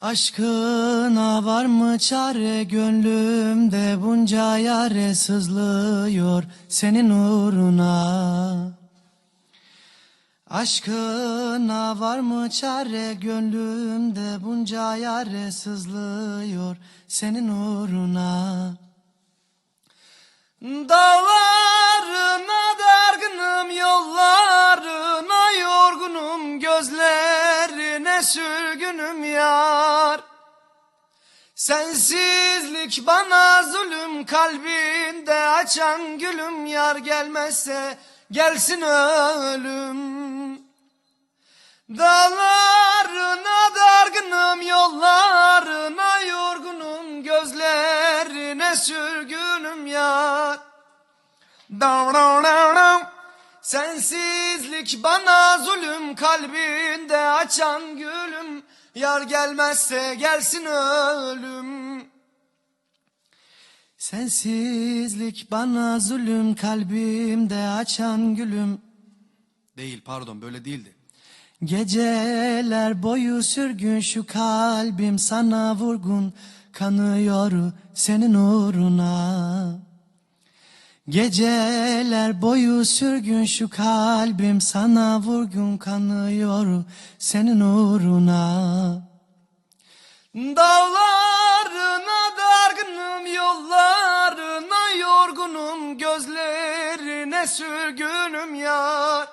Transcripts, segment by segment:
Aşkına var mı çare gönlümde bunca yare sızlıyor senin uğruna. Aşkına var mı çare gönlümde bunca yare sızlıyor senin uğruna. Dağlarına sürgünüm yar. Sensizlik bana zulüm kalbinde açan gülüm yar gelmezse gelsin ölüm. Dağlarına dargınım yollarına yorgunum gözlerine sürgünüm yar. Dav dav dav dav. Sensizlik bana zulüm kalbinde açan gülüm Yar gelmezse gelsin ölüm Sensizlik bana zulüm kalbimde açan gülüm Değil pardon böyle değildi. Geceler boyu sürgün şu kalbim sana vurgun kanıyor senin uğruna. Geceler boyu sürgün şu kalbim sana vurgun kanıyor senin uğruna. Dağlarına dargınım yollarına yorgunum gözlerine sürgünüm yar.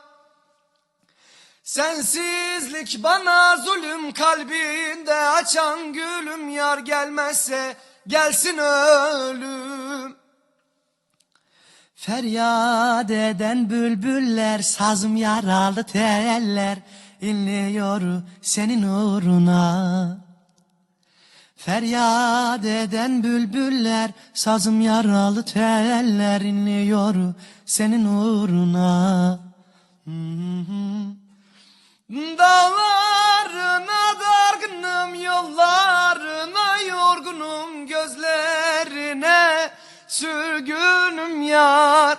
Sensizlik bana zulüm kalbinde açan gülüm yar gelmezse gelsin ölüm. Feryat eden bülbüller sazım yaralı teller inliyor senin uğruna. Feryat eden bülbüller sazım yaralı teller inliyor senin uğruna. Dağlarına dargınım yollarına sürgünüm yar.